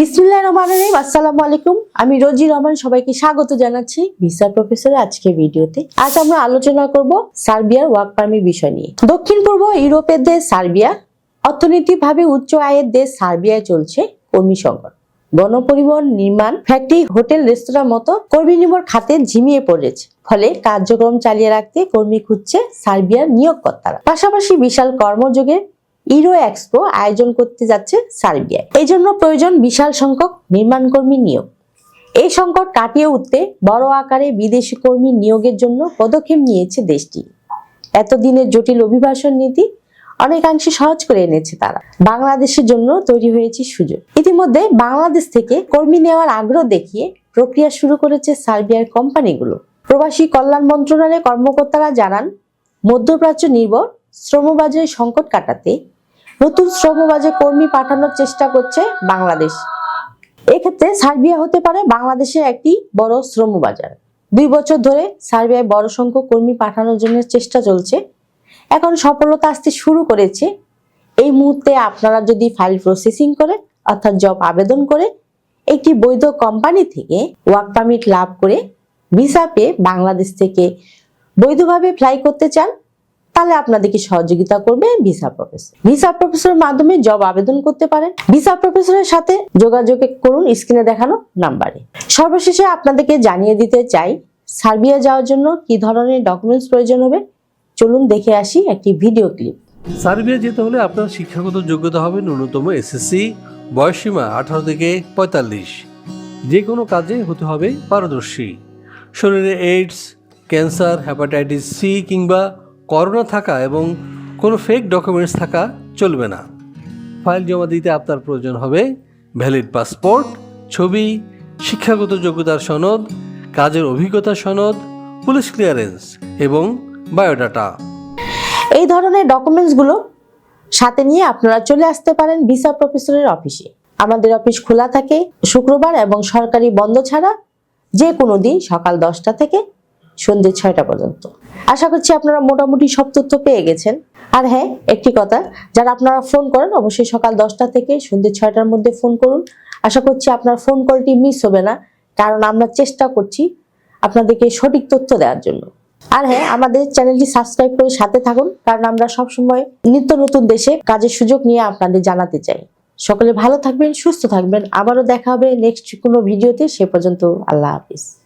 বিসমুল্লাহ রহমান রহিম, আসসালামু আলাইকুম। আমি রোজি রহমান, সবাইকে স্বাগত জানাচ্ছি ভিসা প্রফেসরের আজকে ভিডিওতে। আজ আমরা আলোচনা করব সার্বিয়ার ওয়ার্ক পারমিট বিষয় নিয়ে। দক্ষিণ পূর্ব ইউরোপের দেশ সার্বিয়া, অর্থনৈতিকভাবে উচ্চ আয়ের দেশ সার্বিয়ায় চলছে কর্মী সংকট। গণপরিবহন, নির্মাণ, ফ্যাক্টরি, হোটেল রেস্তোরাঁ মতো কর্মী নিয়োগ খাতে ঝিমিয়ে পড়েছে। ফলে কার্যক্রম চালিয়ে রাখতে কর্মী খুঁজছে সার্বিয়ার নিয়োগকর্তারা। পাশাপাশি বিশাল কর্মযোগে ইউরো এক্সপো আয়োজন করতে যাচ্ছে সার্বিয়ায়। এই জন্য প্রয়োজন বিশাল সংখ্যক নির্মাণ কর্মী নিয়োগ। এই সংকট কাটিয়ে উঠতে বড় আকারে বিদেশি কর্মী নিয়োগের জন্য পদক্ষেপ নিয়েছে দেশটি। এতদিনের জটিল অভিবাসন নীতি অনেকাংশে সহজ করে এনেছে তারা। বাংলাদেশের জন্য তৈরি হয়েছে সুযোগ। ইতিমধ্যে বাংলাদেশ থেকে কর্মী নেওয়ার আগ্রহ দেখিয়ে প্রক্রিয়া শুরু করেছে সার্বিয়ার কোম্পানিগুলো। প্রবাসী কল্যাণ মন্ত্রণালয়ের কর্মকর্তারা জানান, মধ্যপ্রাচ্য নির্ভর শ্রমবাজারের সংকট কাটাতে নতুন শ্রমবাজার কর্মী পাঠানোর চেষ্টা করছে বাংলাদেশ। এক্ষেত্রে সার্বিয়া হতে পারে বাংলাদেশের একটি বড় শ্রমবাজার। দুই বছর ধরে সার্বিয়ায় বড় সংখ্যক কর্মী পাঠানোর জন্য চেষ্টা চলছে। এখন সফলতা আসতে শুরু করেছে। এই মুহূর্তে আপনারা যদি ফাইল প্রসেসিং করে, অর্থাৎ জব আবেদন করে, একটি বৈধ কোম্পানি থেকে ওয়ার্ক পারমিট লাভ করে ভিসা পেয়ে বাংলাদেশ থেকে বৈধভাবে ফ্লাই করতে চান তাহলে আপনাদেরকে সহযোগিতা করবে ভিসা প্রফেসর। ভিসা প্রফেসরের মাধ্যমে জব আবেদন করতে পারেন। ভিসা প্রফেসরের সাথে যোগাযোগ করুন, স্ক্রিনে দেখানো নাম্বারে। সর্বশেষে আপনাদেরকে জানিয়ে দিতে চাই, সার্বিয়া যাওয়ার জন্য কি ধরনের ডকুমেন্টস প্রয়োজন হবে? চলুন দেখে আসি একটি ভিডিও ক্লিপ সার্বিয়া যেতে হলে আপনার শিক্ষাগত যোগ্যতা হবে ন্যূনতম এসএসসি, বয়সসীমা আঠারো থেকে পঁয়তাল্লিশ। যে কোনো কাজে হতে হবে পারদর্শী। শরীরে এইডস ক্যান্সার হ্যাপাটাইটিস সি কিংবা করোনা থাকা এবং কোনো ফেক ডকুমেন্টস থাকা চলবে না। ফাইল জমা দিতে আপনার প্রয়োজন হবে ভ্যালিড পাসপোর্ট ছবি, শিক্ষাগত যোগ্যতার সনদ, কাজের অভিজ্ঞতা সনদ পুলিশ ক্লিয়ারেন্স এবং বায়োডাটা এই ধরনের ডকুমেন্টসগুলো সাথে নিয়ে আপনারা চলে আসতে পারেন ভিসা প্রফেসরের অফিসে আমাদের অফিস খোলা থাকে শুক্রবার এবং সরকারি বন্ধ ছাড়া যে কোনো দিন সকাল দশটা থেকে সন্ধ্যে ছয়টা পর্যন্ত। আশা করছি আপনারা মোটামুটি সব তথ্য পেয়ে গেছেন। আর হ্যাঁ একটি কথা, যারা আপনারা ফোন করেন, অবশ্যই সকাল দশটা থেকে সন্ধ্যে ছয়টার মধ্যে ফোন করুন। আশা করছি আপনার ফোন কলটি মিস হবে না, কারণ আমরা চেষ্টা করছি আপনাদেরকে সঠিক তথ্য দেওয়ার জন্য। আর হ্যাঁ আমাদের চ্যানেলটি সাবস্ক্রাইব করে সাথে থাকুন, কারণ আমরা সব সময় নিত্য নতুন দেশে কাজের সুযোগ নিয়ে আপনাদের জানাতে চাই। সকলে ভালো থাকবেন, সুস্থ থাকবেন। আবারও দেখা হবে নেক্সট কোনো ভিডিওতে, সে পর্যন্ত আল্লাহ হাফিজ।